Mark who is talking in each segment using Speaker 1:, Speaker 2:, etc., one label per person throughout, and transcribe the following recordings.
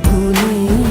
Speaker 1: 누구니?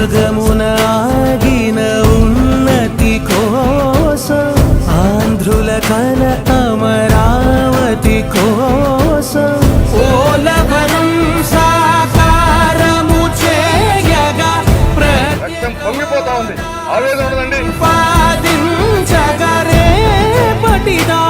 Speaker 1: సగమున ఆగిన ఉన్నతి కోసం ఆంధ్రుల కల అమరావతి కోసం.
Speaker 2: ఓలవరం సాకారము చేయగా
Speaker 3: రక్తం పొంగిపోతా ఉంది. ఆవేదన
Speaker 2: ప్రతిపాదించగరే పటిదారికి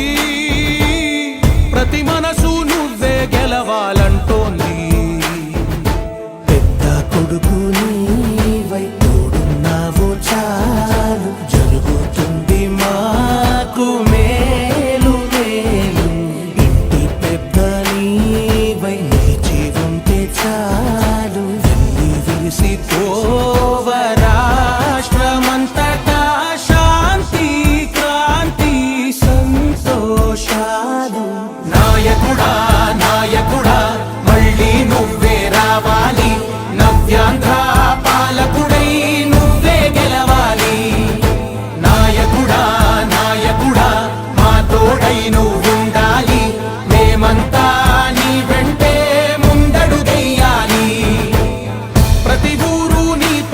Speaker 2: ప్రతి మనసు నువ్వే గెలవాలంటోంది.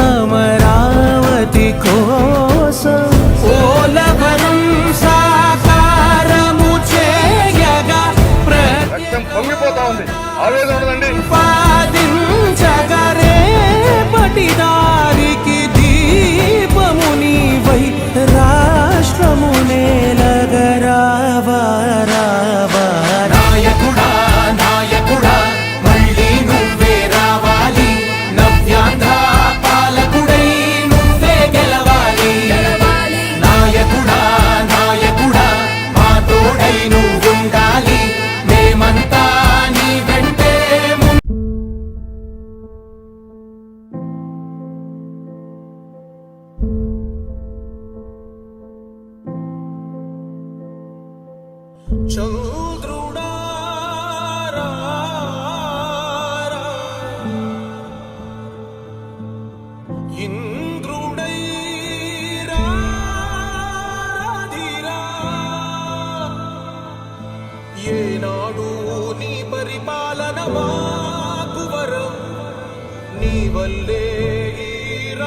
Speaker 2: আমার